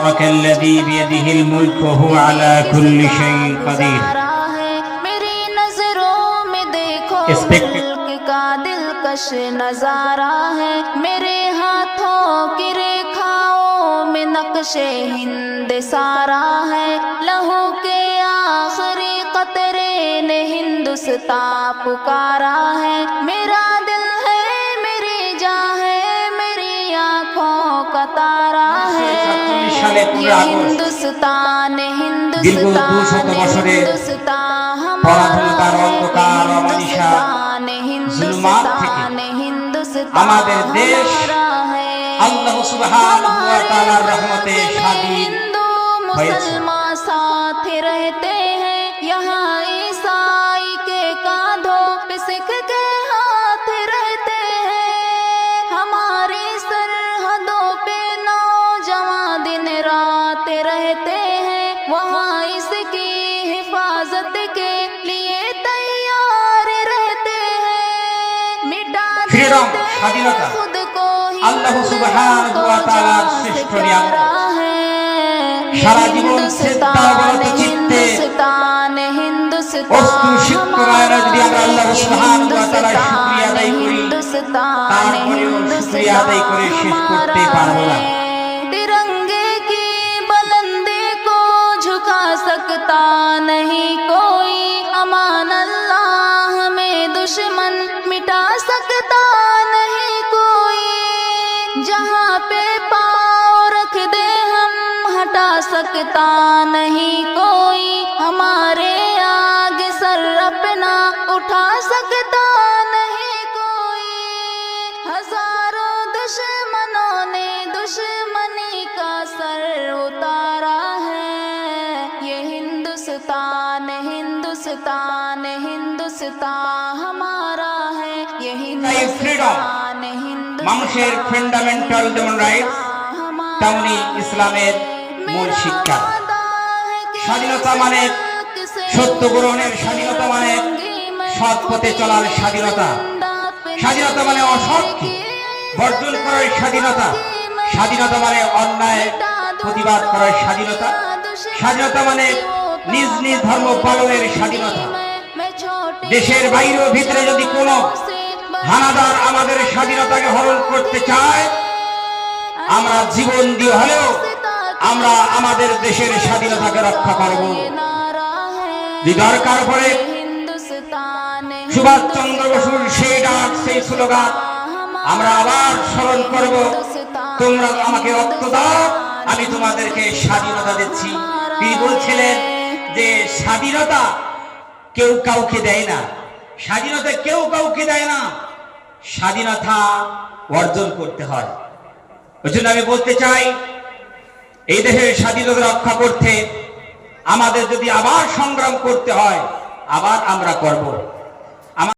تبارک الذي بيده الملك وهو على كل شيء قدير میری نظروں میں دیکھو ملک کا دلکش نظارہ ہے۔ میرے ہاتھوں کی ریکھاؤں میں نقش ہند سارا ہے۔ لہو کے آخری قطرے نے ہندوستا پکارا ہے۔ میرا دل ہے میری جاں ہے میری آنکھوں کا تارا সালে হিন্দুস্তান দীর্ঘ দুশত বছরে পরাধীনতার অন্ধকার অমানিসা জুলমাত থেকে আমাদের দেশ। আল্লাহ সুবহানাহু ওয়া তাআলার রহমতে স্বাধীন। হয়েছে। ترنگے کی بلندے کو جھکا سکتا نہیں کو جہاں پہ پاؤ رکھ دے ہم ہٹا سکتا نہیں کوئی۔ ہمارے آگ سر اپنا اٹھا سکتا نہیں کوئی۔ ہزاروں دشمنوں نے دشمنی کا سر اتارا ہے۔ یہ ہندوستان ہندوستان ہندوستان ہمارا ہے۔ یہ ہندوستان মানুষের ফান্ডামেন্টাল যেমন রাইট তেমনি ইসলামের মূল শিক্ষা। স্বাধীনতা মানে সত্য গ্রহণের স্বাধীনতা মানে সৎ পথে চলার স্বাধীনতা। স্বাধীনতা মানে অসৎকে বর্জন করার স্বাধীনতা। স্বাধীনতা মানে অন্যায় প্রতিবাদ করার স্বাধীনতা। স্বাধীনতা মানে নিজ নিজ ধর্ম পালনের স্বাধীনতা। দেশের বাইরে ভিতরে যদি কোনো হানাদার আমাদের স্বাধীনতাকে হরণ করতে চায় আমরা জীবন দিয়ে হলেও আমরা আমাদের দেশের স্বাধীনতাকে রক্ষা করব। দরকার পড়ে সুভাষ চন্দ্র বসুর সেই ডাক সেই স্লোগান আমরা আবার স্মরণ করব। তোমরা আমাকে রক্ত দাও আমি তোমাদেরকে স্বাধীনতা দিচ্ছি। তিনি বলছিলেন যে স্বাধীনতা কেউ কাউকে দেয় না স্বাধীনতা কেউ কাউকে দেয় না। স্বাধীনতা অর্জন করতে হয়। ওই জন্য আমি বলতে চাই, এই দেশের স্বাধীনতা রক্ষা করতে আমাদের যদি আবার সংগ্রাম করতে হয়, আবার আমরা করব।